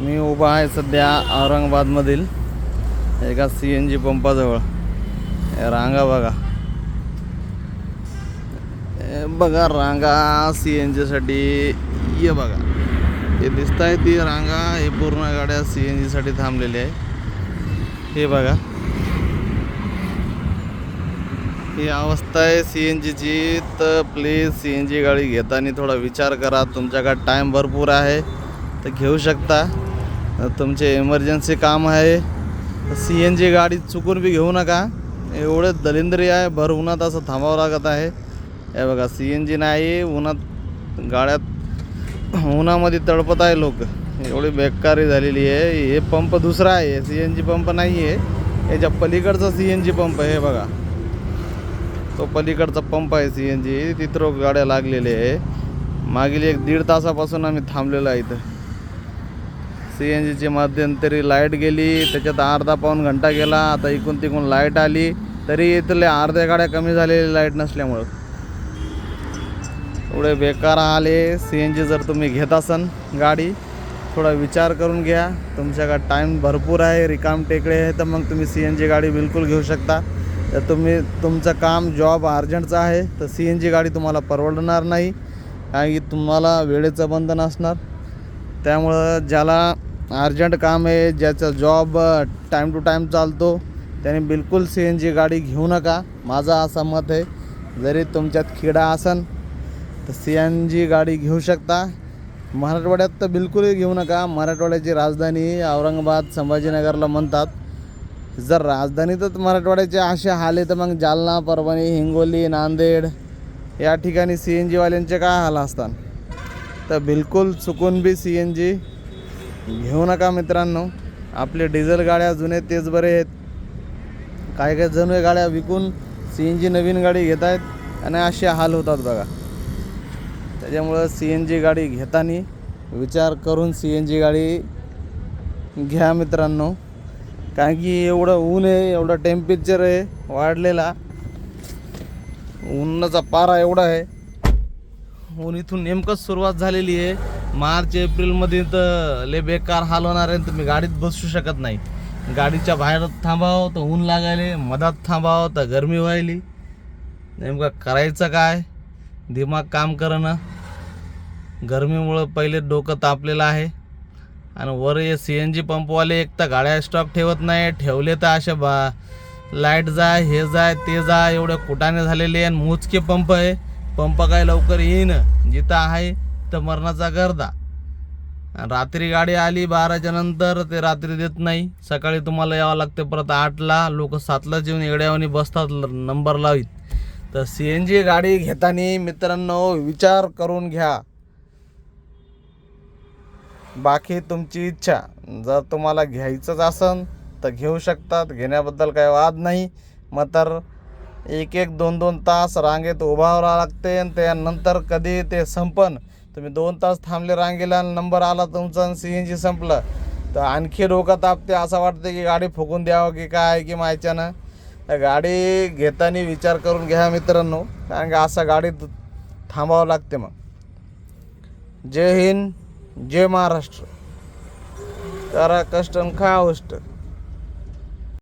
मी उभा आहे सध्या औरंगाबादमधील एका सी एन जी पंपाजवळ. रांगा बघा. बघा रांगा सी एन जीसाठी ये बघा. हे दिसत आहे ती रांगा हे पूर्ण गाड्या सी एन जीसाठी थांबलेली आहे. हे बघा. ही अवस्था आहे सी एन जीची तर प्लीज सी एन जी गाडी घेताना थोडा विचार करा. तुमच्याकडे टाईम भरपूर आहे. तर घेऊ शकता. तुमचे इमर्जन्सी काम आहे. सी एन जी गाडी चुकून बी घेऊ नका. एवढे दलिंद्री आहे भर उन्हात असं थांबावं लागत आहे. हे बघा सी एन जी नाही उन्हात गाड्यात उन्हामध्ये तडपत आहे लोक. एवढी बेकारी झालेली आहे. हे पंप दुसरा आहे. सी एन जी पंप नाही आहे. याच्या पलीकडचा सी एन जी पंप आहे बघा. तो पलीकडचा पंप आहे सी एन जी तिथं गाड्या लागलेल्या आहे. मागील एक दीड तासापासून आम्ही थांबलेलो आहे इथं. सी एन जीची मध्यंतरी लाइट गेली त्याच्यात अर्धा पाऊण घंटा गेला आता इकून तिकून लाइट आली. तरी इथल्या अर्ध्या गाड्या कमी झालेल्या लाइट नसल्यामुळं. एवढे बेकार आले सी एन जी जर तुम्ही घेत असन गाडी थोडा विचार करून घ्या. तुमच्याकडे टाईम भरपूर आहे. रिकाम टेकडे आहे तर मग तुम्ही सी एन जी गाडी बिलकुल घेऊ शकता. तर तुम्ही तुमचं काम जॉब अर्जंटचं आहे तर सी एन जी गाडी तुम्हाला परवडणार नाही. कारण की तुम्हाला वेळेचं बंधन असणार. त्यामुळं ज्याला अर्जंट काम आहे ज्याचा जॉब टाईम टू टाईम चालतो त्याने बिलकुल सी एन जी गाडी घेऊ नका. माझं असं मत आहे जरी तुमच्यात खेडा असन तर सी एन जी गाडी घेऊ शकता. मराठवाड्यात तर बिलकुलही घेऊ नका. मराठवाड्याची राजधानी औरंगाबाद संभाजीनगरला म्हणतात जर राजधानीतच मराठवाड्याचे असे हाल आहे तर मग जालना परभणी हिंगोली नांदेड या ठिकाणी सी एन जीवाल्यांचे काय हाल असतात? तर बिलकुल चुकून बी सी एन जी घेऊ नका मित्रांनो. आपले डिझेल गाड्या जुने तेच बरे आहेत. काही काही जुने गाड्या विकून सी एन जी नवीन गाडी घेत आहेत आणि असे हाल होतात बघा. त्याच्यामुळं सी एन जी गाडी घेताना विचार करून सी एन जी गाडी घ्या मित्रांनो. कारण की एवढं ऊन आहे एवढं टेम्परेचर आहे वाढलेला. उन्हाचा पारा एवढा आहे. ऊन इथून नेमकंच सुरुवात झालेली आहे. मार्च एप्रिलमध्ये तर लय बेकार हाल होणार आहे तुम्ही गाडीत बसू शकत नाही. गाडीच्या बाहेर थांबावं तर ऊन लागायले मधात थांबावं तर गरमी व्हायली. नेमकं करायचं काय? दिमाग काम करणं गरमीमुळं पहिले डोकं तापलेलं आहे. आणि वर हे सी एन जी पंपवाले एक तर गाड्या स्टॉक ठेवत नाही ठेवले तर अशा बा लाइट जाय हे जाय ते जाय एवढे कुटाने झालेले आणि मोजके पंप आहे. पंप काय लवकर येईन. जिथं आहे तर मरणाचा गर्दा. रात्री गाडी आली बाराच्या नंतर ते रात्री देत नाही. सकाळी तुम्हाला यावं लागते परत आठला. लोक सातलाच येऊन येड्यावानी बसतात ल- नंबर लावीत. तर सी एन जी गाडी घेताना मित्रांनो विचार करून घ्या. बाकी तुमची इच्छा. जर तुम्हाला घ्यायचंच असन तर घेऊ शकतात. घेण्याबद्दल काही वाद नाही. मग तर एक एक दोन दोन तास रांगेत उभावं लागते आणि त्यानंतर कधी ते संपन. तुम्ही दोन तास थांबले रांगेला नंबर आला तुमचा सी एन जी संपलं. तर आणखी डोकं तापते असं वाटतं की गाडी फुकून द्यावं की काय की मायच्यानं तर गाडी घेताना विचार करून घ्या मित्रांनो कारण की असं गाडीत थांबावं लागते मग. जय हिंद जय महाराष्ट्र. करा कष्ट आणि खा उष्ट